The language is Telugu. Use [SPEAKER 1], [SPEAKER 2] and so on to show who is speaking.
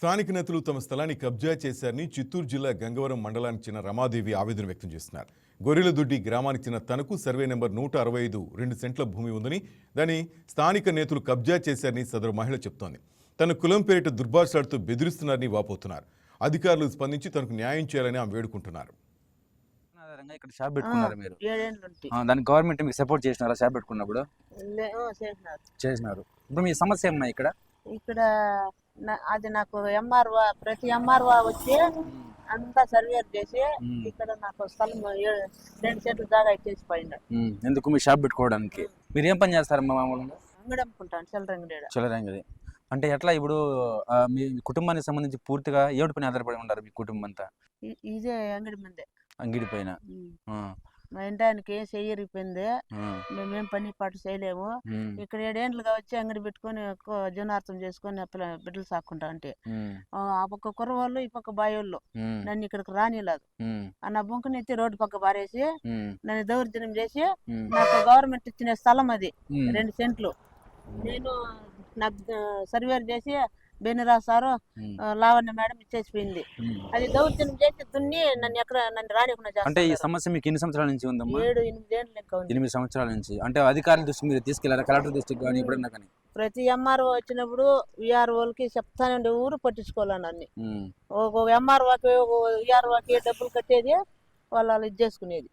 [SPEAKER 1] స్థానిక నేతలు తమ స్థలాన్ని కబ్జా చేశారని చిత్తూరు జిల్లా గంగవరం మండలానికి చెందిన రమాదేవి ఆవేదన వ్యక్తం చేస్తున్నారు. గొర్రెలదొడ్డి గ్రామానికి చెందిన తనకు సర్వే నెంబర్ నూట అరవై ఐదు రెండు సెంట్ల భూమి ఉందని దాన్ని స్థానిక నేతలు కబ్జా చేశారని సదరు మహిళ చెప్తోంది. తన కులం పేరిట దుర్భాషలాడుతూ బెదిరిస్తున్నారని వాపోతున్నారు. అధికారులు స్పందించి తనకు న్యాయం చేయాలని ఆమె వేడుకుంటున్నారు.
[SPEAKER 2] ఆధారంగా ఇక్కడ షాప్ పెట్టుకున్నారు మీరు? దానికి గవర్నమెంట్ మీకు సపోర్ట్ చేసినారా షాప్ పెట్టుకున్నప్పుడు?
[SPEAKER 3] చేసినారు.
[SPEAKER 2] ఇప్పుడు మీ సమస్య ఏమన్నా ఇక్కడ?
[SPEAKER 3] ఇక్కడ అది నాకు ఎంఆర్ఓ ప్రతి ఎంఆర్ఓ వచ్చి అంతా సర్వేర్ చేసి. ఇక్కడ నాకు స్థలం రెండు సెంట్లు జాగా ఇచ్చేసి పోయినాడు
[SPEAKER 2] ఎందుకు మీ షాప్ పెట్టుకోవడానికి? మీరు ఏం పని చేస్తారమ్మా మామూలుగా?
[SPEAKER 3] అంగడి అమ్ముకుంటాను చిల్లరంగడేడ
[SPEAKER 2] చిల్లరంగది అంటే ఎట్లా ఇప్పుడు మీ కుటుంబానికి సంబంధించి పూర్తిగా ఏడు పని ఆధారపడి ఉన్నారు మీ కుటుంబం అంతా?
[SPEAKER 3] ఇదే అంగడి మందే.
[SPEAKER 2] అంగిడి పైన.
[SPEAKER 3] మా ఇంటానికి చెయ్యరిపోయింది.
[SPEAKER 2] ఆ,
[SPEAKER 3] మేమేం పని పాటు చేయలేము. ఇక్కడ ఏడేండ్లుగా వచ్చి అంగడి పెట్టుకొని జీవనార్థం చేసుకొని బిడ్డలు సాక్కుంటా అంటే ఆ పక్క కుర్రవాళ్ళు ఈ పక్క బాయోళ్ళు నన్ను ఇక్కడికి రానిలేదు నా బొంకుని ఎత్తి రోడ్డు పక్క పారేసి నన్ను దౌర్జన్యం చేసి నాకు గవర్నమెంట్ ఇచ్చిన స్థలం అది రెండు సెంట్లు. నేను నాకు సర్వేర్ చేసి బెనిరా సారు లావణ్య మేడం ఇచ్చేసిపోయింది. అది దౌర్జన్యం చేసి దున్ని నన్ను ఎక్కడ నన్ను రానికుండా
[SPEAKER 2] అంటే ఈ. సమస్య మీకు ఎన్ని సంవత్సరాల నుంచి ఉందమ్మా?
[SPEAKER 3] ఏడు ఎనిమిది ఏళ్ళు లెక్క ఉంది.
[SPEAKER 2] ఎనిమిది సంవత్సరాల నుంచి. అంటే అధికారుల దృష్టి మీరు తీసుకెళ్ళారా కలెక్టర్ దృష్టికి కానీ ఎప్పుడన్నా కానీ?
[SPEAKER 3] ప్రతి ఎంఆర్ఓ వచ్చినప్పుడు విఆర్ఓలకి చెప్తానండి ఊరు పట్టించుకోవాలని అన్ని ఒక ఎంఆర్ఓకి ఒక విఆర్ఓకి డబ్బులు కట్టేది వాళ్ళు వాళ్ళు ఇది చేసుకునేది.